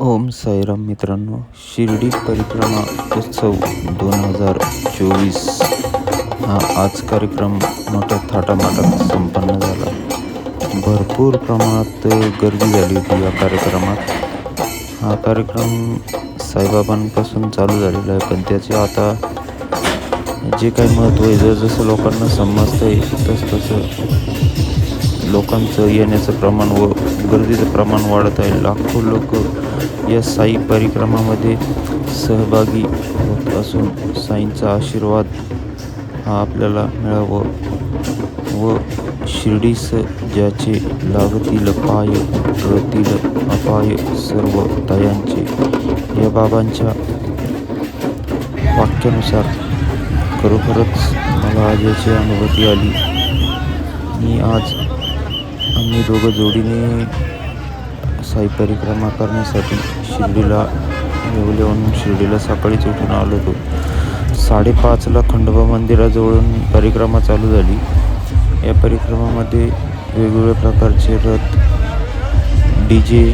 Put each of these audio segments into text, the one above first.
ओम साईराम मित्रांनो शिर्डी परिक्रमा उत्सव दोन हजार चोवीस. हा आज कार्यक्रम मोठ्या थाटामाटात संपन्न झाला. भरपूर प्रमाणात गर्दी झाली होती या कार्यक्रमात. हा कार्यक्रम साईबाबांपासून चालू झालेला आहे पण त्याचे आता जे काही महत्त्व आहे जसं लोकांना समजतं आहे तसं तसं लोकांचं येण्याचं प्रमाण व गर्दीचं प्रमाण वाढत आहे. लाखो लोक या साई परिक्रमामध्ये सहभागी होत असून साईंचा आशीर्वाद हा आपल्याला मिळावं. व शिर्डीस ज्याचे लागतील पाय रतील अपाय सर्व दयांचे या बाबांच्या वाक्यानुसार खरोखरच मला आज याची अनुभूती आली. मी आज आम्ही दोघं जोडीने साई परिक्रमा करण्यासाठी शिर्डीला येऊन शिर्डीला सकाळीच उठून आलो होतो. साडेपाचला खंडोबा मंदिराजवळून परिक्रमा चालू झाली. या परिक्रमामध्ये वेगवेगळ्या प्रकारचे रथ डी जे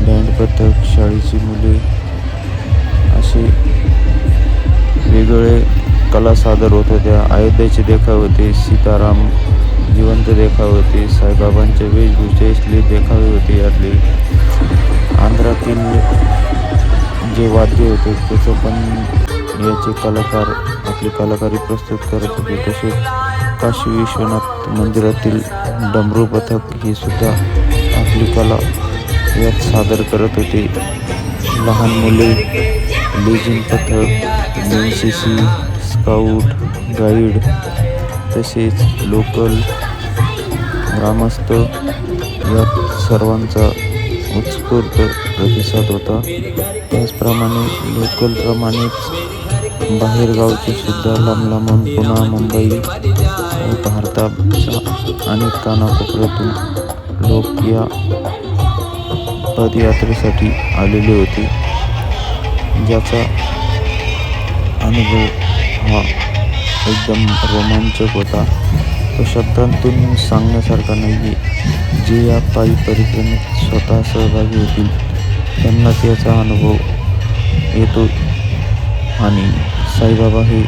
बँड पथक शाळेची मुले असे वेगवेगळे कला सादर होत होत्या. अयोध्येचे देखाव होते. सीताराम जिवंत देखावे होते. साईबाबांच्या वेशभूषेतले देखावे होते यातले. आंध्रातील जे वाद्य होते त्याचं पण याचे कलाकार आपली कलाकारी प्रस्तुत करत होते. तसेच काशी विश्वनाथ मंदिरातील डमरू पथक ही सुद्धा आपली कला यात सादर करत होते. लहान मुले लेझिम पथक N C C scout guide तसेच लोकल ग्रामस्थ या सर्वांचा उत्स्फूर्त प्रतिसाद होता. त्याचप्रमाणे लोकलप्रमाणेच बाहेरगावचे सुद्धा लांब लांबून पुन्हा मुंबई भारताच्या अनेक कानाकोपऱ्यातून लोक या पदयात्रेसाठी आलेले होते. ज्याचा अनुभव हा एकदम रोमांचक होता. तो शब्दांतून सांगण्यासारखा नाही आहे जे या पायी परिक्रमेत स्वतः सहभागी होतील त्यांनाच याचा अनुभव येतो. आणि साईबाबा हे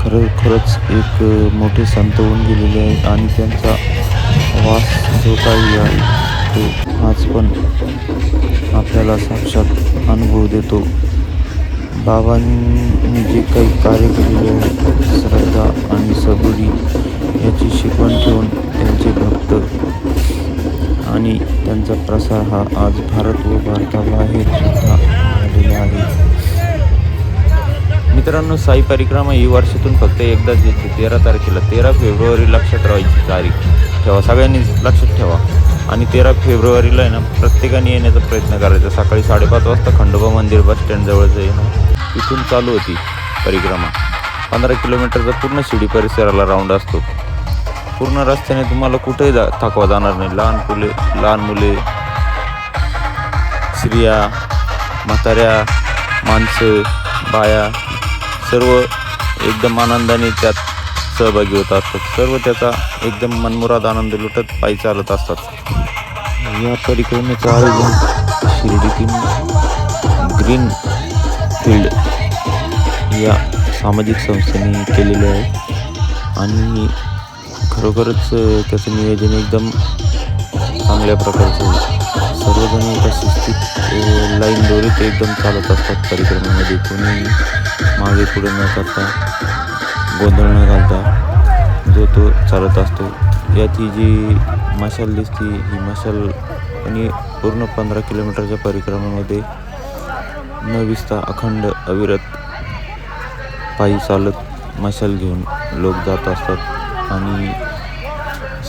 खरं खरंच एक मोठे संत होऊन गेलेले आहेत आणि त्यांचा वास जो काही आहे तो आज पण आपल्याला साक्षात अनुभव देतो. बाबांनी जे काही कार्य केलेले आहे श्रद्धा त्यांचा हा आज भारत व भारताबाहेर सुद्धा झालेला आहे. मित्रांनो साई परिक्रमा ही वर्षातून फक्त एकदाच येते तेरा तारखेला. तेरा फेब्रुवारी लक्षात ठेवायची तारीख. ठेवा सगळ्यांनी लक्षात ठेवा. आणि तेरा फेब्रुवारीला आहे ना प्रत्येकाने येण्याचा प्रयत्न करायचा. सकाळी साडेपाच वाजता खंडोबा मंदिर बस स्टँडजवळचं आहे ना तिथून चालू होती परिक्रमा. पंधरा किलोमीटरचा पूर्ण शिडी परिसराला राऊंड असतो. पूर्ण रस्त्याने तुम्हाला कुठेही जा थकवा जाणार नाही. लहान मुले लहान मुले स्त्रिया म्हाताऱ्या माणसं बाया सर्व एकदम आनंदाने त्यात सहभागी होत असतात सर्व त्याचा एकदम मनमुराद आनंद लुटत पायी चालत असतात. या परिक्रमेचं आयोजन शिर्डीतील ग्रीन फील्ड या सामाजिक संस्थेने केलेले आहे. आणि खरोखरच त्याचं नियोजन एकदम चांगल्या प्रकारचं सर्वजण एका शिस्तीत लाईन दोरीत एकदम चालत असतात परिक्रमेमध्ये. कोणीही मागे पुढे न करता गोंधळ न घालता जो तो चालत असतो. यात ही जी मशाल दिसते ही मशाल आणि पूर्ण पंधरा किलोमीटरच्या परिक्रमामध्ये न विसता अखंड अविरत पायी चालत मशाल घेऊन लोक जात असतात. आणि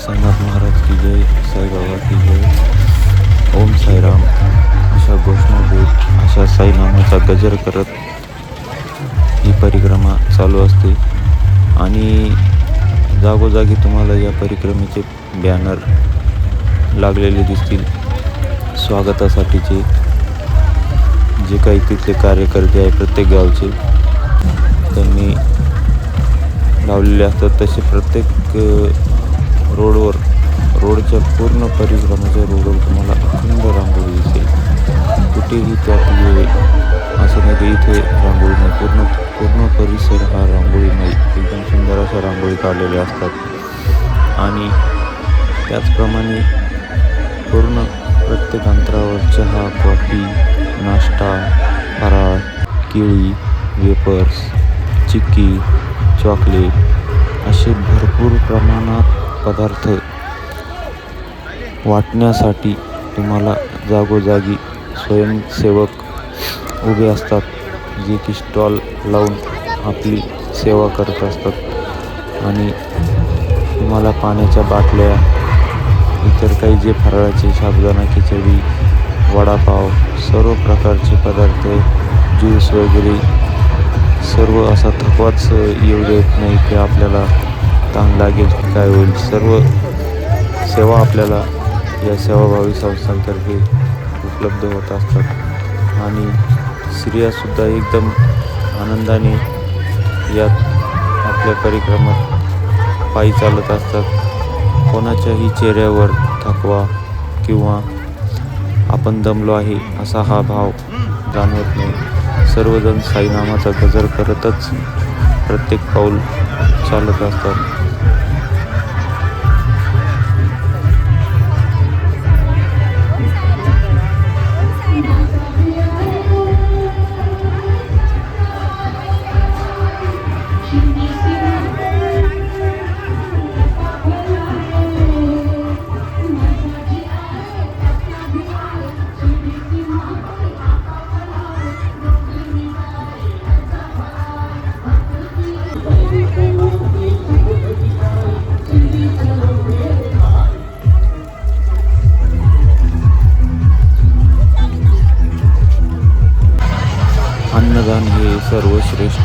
साईनाथ महाराज की जय साईबाबा की जय ओम साईराम अशा घोषणा देत अशा साईनामाचा गजर करत ही परिक्रमा चालू असते. आणि जागोजागी तुम्हाला या परिक्रमेचे बॅनर लागलेले दिसतील. स्वागतासाठीचे. जे काही तिथले कार्यकर्ते आहे प्रत्येक गावचे. त्यांनी लावलेले असतात तसे प्रत्येक रोडवर रोडच्या पूर्ण परिक्रमाच्या रोडवर तुम्हाला अखंड रांगोळी दिसेल. कुठेही त्यात ये असं नाही की इथे रांगोळी नाही. पूर्ण पूर्ण परिसर हा रांगोळी नाही. एकदम सुंदर अशा रांगोळी काढलेल्या असतात. आणि त्याचप्रमाणे पूर्ण प्रत्येक अंतरावर चहा कॉफी नाश्ता फराळ केळी वेपर्स चिक्की चॉकलेट असे भरपूर प्रमाणात पदार्थ वाटण्यासाठी तुम्हाला जागोजागी स्वयंसेवक उभे असतात जे की स्टॉल लावून आपली सेवा करत असतात. आणि तुम्हाला पाण्याच्या बाटल्या इतर काही जे फराळाचे साबुदाणा खिचडी वडापाव सर्व प्रकारचे पदार्थ ज्यूस वगैरे सर्व असा थकवाच येऊ देत नाही की आपल्याला ताण लागेल की काय होईल. सर्व सेवा आपल्याला या सेवाभावी संस्थांतर्फे उपलब्ध होत असतात. आणि स्त्रियासुद्धा एकदम आनंदाने यात आपल्या परिक्रमात पायी चालत असतात. कोणाच्याही चेहऱ्यावर थकवा किंवा आपण दमलो आहे असा हा भाव जाणवत नाही. सर्वजण साईनामाचा गजर करतच प्रत्येक पाऊल चालत असतात.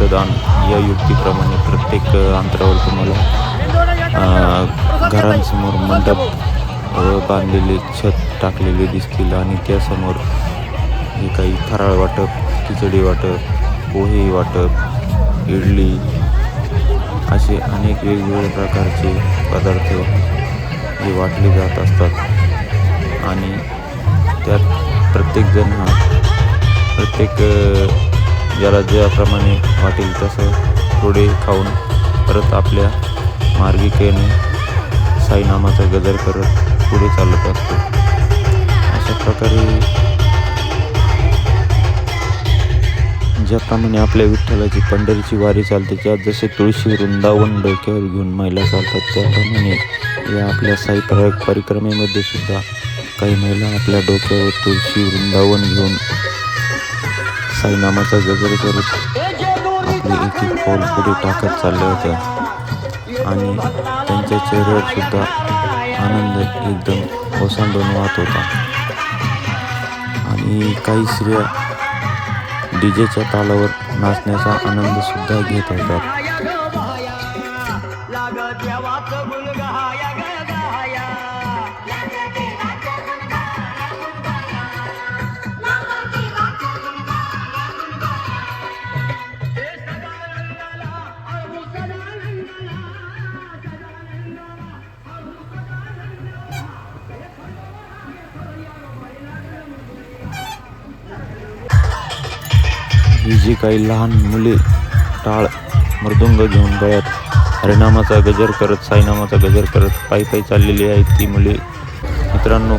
सर्वश्रेष्ठ दान या युक्तीप्रमाणे प्रत्येक अंतरावर तुम्हाला घरांसमोर मंडप बांधलेले छत टाकलेले दिसतील आणि त्यासमोर हे काही फराळ वाटप खिचडी वाटप पोहे वाटप इडली असे अनेक वेगवेगळ्या प्रकारचे पदार्थ हे वाटले जात असतात. आणि त्यात प्रत्येकजण हा प्रत्येक ज्याला ज्याप्रमाणे वाटेल तसं थोडे खाऊन परत आपल्या मार्गिकेने साईनामाचा गजर करत पुढे चालत असतो. अशा प्रकारे ज्याप्रमाणे आपल्या विठ्ठलाची पंढरीची वारी चालते. त्यात जसे तुळशी वृंदावन डोक्यावर घेऊन महिला चालतात त्याप्रमाणे या आपल्या साई परि- परिक्रमेमध्ये सुद्धा काही महिला आपल्या डोक्यावर तुळशी वृंदावन घेऊन साईनामाचा गजर करत आपले एक एक पाऊल पुढे टाकत चालल्या होत्या आणि त्यांच्या चेहऱ्यावर सुद्धा आनंद एकदम ओसांडून वाहत होता. आणि काही स्त्रिया डीजेच्या तालावर नाचण्याचा आनंद सुद्धा घेत होतात ही जी काही लहान मुले टाळ मृदुंग घेऊन गळ्यात हरिनामाचा गजर करत साईनामाचा गजर करत पायी पायी चाललेली आहेत ती मुले. मित्रांनो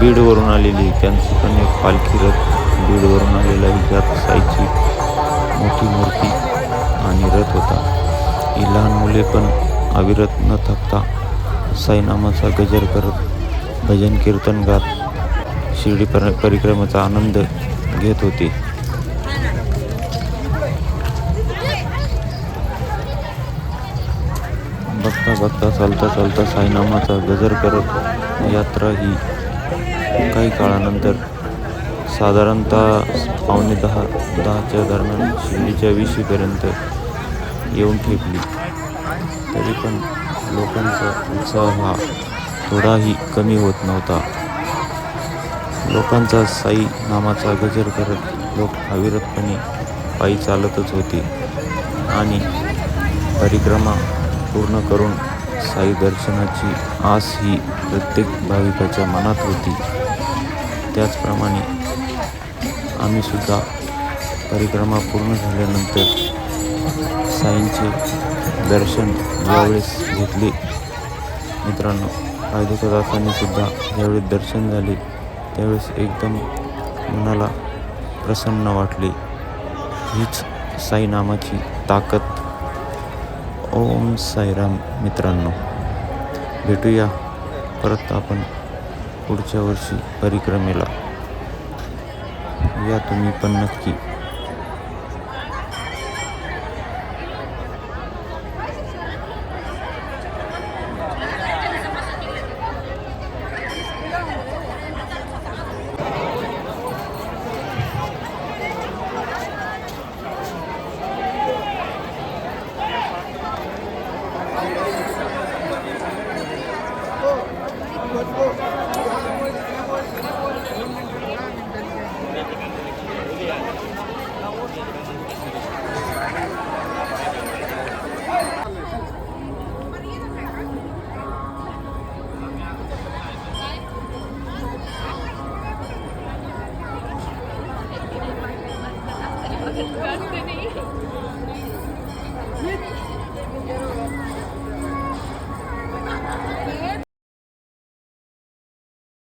बीडवरून आलेली त्यांची पण एक पालखी रथ बीडवरून आलेला आहे. ज्यात साईची मोठी मूर्ती आणि रथ होता. ही लहान मुले पण अविरत न थकता साईनामाचा गजर करत भजन कीर्तन गात शिर्डी पर परिक्रमेचा आनंद घेत होते. बघता बघता चालता चालता साईनामाचा गजर करत यात्रा ही काही काळानंतर साधारणतः पावणे दहा दहाच्या दरम्यान शिर्डीच्या विशीपर्यंत येऊन ठेपली. तरी पण लोकांचा उत्साह हा थोडाही कमी होत नव्हता. लोकांचा साई नामाचा गजर करत लोक अविरतपणे पायी चालतच होते आणि परिक्रमा पूर्ण करून साई दर्शनाची आस ही प्रत्येक भाविकाच्या मनात होती. त्याचप्रमाणे आम्ही सुद्धा परिक्रमा पूर्ण झाल्यानंतर साईंचे दर्शन ज्यावेळेस घेतले. मित्रांनो दासांनी सुद्धा ज्यावेळेस दर्शन झाले. त्यावेळेस एकदम मनाला प्रसन्न वाटले. हीच साईनामाची ताकद ओम साईराम मित्रांनो. भेटूया परत आपण पुढच्या वर्षी परिक्रमेला. या तुम्ही पण नक्की